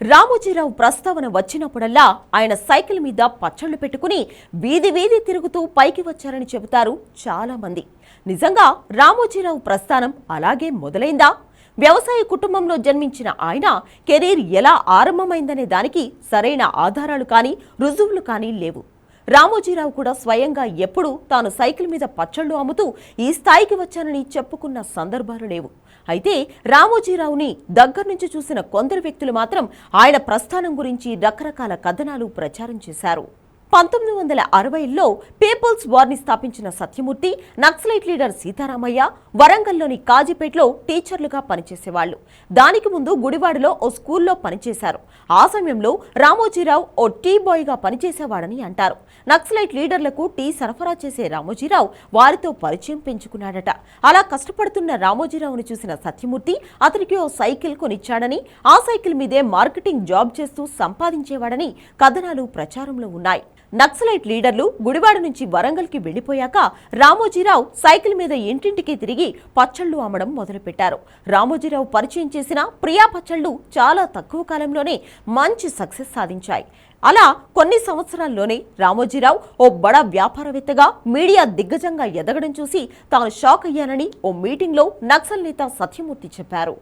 రామోజీరావు ప్రస్తావన వచ్చినప్పుడల్లా ఆయన సైకిల్ మీద పచ్చళ్ళు పెట్టుకుని వీధి వీధి తిరుగుతూ పైకి వచ్చారని చెబుతారు చాలామంది. నిజంగా రామోజీరావు ప్రస్థానం అలాగే మొదలైందా? వ్యవసాయ కుటుంబంలో జన్మించిన ఆయన కెరీర్ ఎలా ఆరంభమైందనే దానికి సరైన ఆధారాలు కానీ రుజువులు కానీ లేవు. రామోజీరావు కూడా స్వయంగా ఎప్పుడూ తాను సైకిల్ మీద పచ్చళ్ళు అమ్ముతూ ఈ స్థాయికి వచ్చానని చెప్పుకున్న సందర్భాలు లేవు. అయితే రామోజీరావుని దగ్గర నుంచి చూసిన కొందరు వ్యక్తులు మాత్రం ఆయన ప్రస్థానం గురించి రకరకాల కథనాలు ప్రచారం చేశారు. పంతొమ్మిది వందల అరవైలో పీపుల్స్ వార్ని స్థాపించిన సత్యమూర్తి నక్సలైట్ లీడర్ సీతారామయ్య వరంగల్లోని కాజీపేటలో టీచర్లుగా పనిచేసేవాళ్ళు దానికి ముందు గుడివాడలో ఓ స్కూల్లో పనిచేశారు. ఆ సమయంలో రామోజీరావు ఓ టీ బాయ్గా పనిచేసేవాడని అంటారు. నక్సలైట్ లీడర్లకు టీ సరఫరా చేసే రామోజీరావు వారితో పరిచయం పెంచుకున్నాడట. అలా కష్టపడుతున్న రామోజీరావును చూసిన సత్యమూర్తి అతనికి ఓ సైకిల్ కొనిచ్చాడని ఆ సైకిల్ మీదే మార్కెటింగ్ జాబ్ చేస్తూ సంపాదించేవాడని కథనాలు ప్రచారంలో ఉన్నాయి. నక్సలైట్ లీడర్లు గుడివాడ నుంచి వరంగల్కి వెళ్ళిపోయాక రామోజీరావు సైకిల్ మీద ఇంటింటికి తిరిగి పచ్చళ్ళు అమ్మడం మొదలుపెట్టారు. రామోజీరావు పరిచయం చేసిన ప్రియా పచ్చళ్ళు చాలా తక్కువ కాలంలోనే మంచి సక్సెస్ సాధించాయి. అలా కొన్ని సంవత్సరాల్లోనే రామోజీరావు ఓ బడా వ్యాపారవేత్తగా మీడియా దిగ్గజంగా ఎదగడం చూసి తాను షాక్ అయ్యానని ఓ మీటింగ్లో నక్సల్ నేత సత్యమూర్తి చెప్పారు.